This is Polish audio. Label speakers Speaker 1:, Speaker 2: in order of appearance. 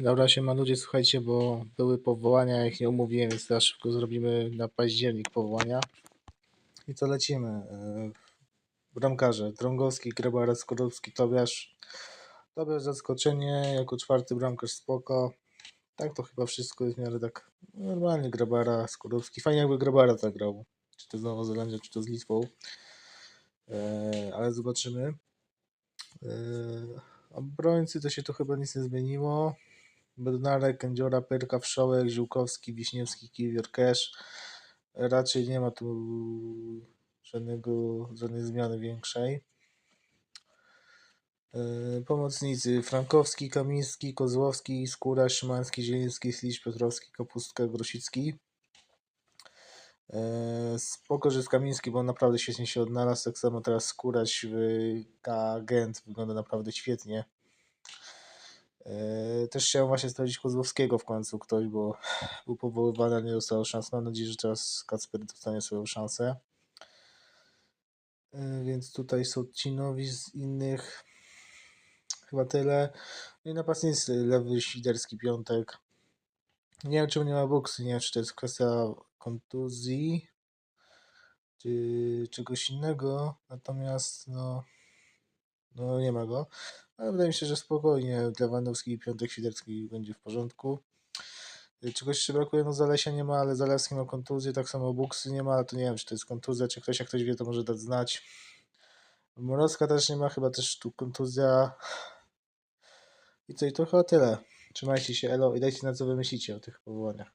Speaker 1: Dobra, się ma ludzie, słuchajcie, bo były powołania, ja ich nie umówiłem, więc teraz szybko zrobimy na październik powołania. I co lecimy? E, Bramkarze, Drągowski, Grabara, Skorupski, Tobiasz. Tobiasz zaskoczenie, jako czwarty bramkarz spoko. Tak to chyba wszystko jest w miarę tak normalnie, Grabara, Skorupski. Fajnie jakby Grabara zagrał, czy to z Nową Zelandią, czy to z Litwą. E, ale zobaczymy. E, obrońcy to się tu chyba nic nie zmieniło. Bednarek, Kędziora, Pyrka, Wszołek, Ziółkowski, Wiśniewski, Kiwior, Kesz. Raczej nie ma tu żadnego, żadnej zmiany większej. Yy, Pomocnicy Frankowski, Kamiński, Kozłowski, Skóra, Szymański, Zieliński, Sliś, Piotrowski, Kapustka, Grosicki. Yy, Spoko, że jest Kamiński, bo on naprawdę świetnie się odnalazł. Tak samo teraz Skóraś w Gent wygląda naprawdę świetnie. Yy, Też chciałem właśnie sprawdzić Kozłowskiego w końcu ktoś, bo był powoływany, ale nie dostał szans. Mam nadzieję, że teraz Kacper dostanie swoją szansę. Yy, Więc tutaj są ci nowi z innych. Chyba tyle. No i napastnicy lewy, świderski, piątek. Nie wiem, czemu nie ma boksy. Nie wiem, czy to jest kwestia kontuzji, czy czegoś innego. Natomiast, no, no nie ma go. Ale wydaje mi się, że spokojnie. Lewandowski i piątek, świderski będzie w porządku. Y, Czegoś jeszcze brakuje, no Zalesia nie ma, ale Zalewski ma kontuzję, tak samo Buksy nie ma, ale to nie wiem, czy to jest kontuzja, czy ktoś, jak ktoś wie, to może dać znać. Mrozka też nie ma, chyba też tu kontuzja. I co, i to chyba tyle. Trzymajcie się, elo i dajcie na co wy myślicie o tych powołaniach.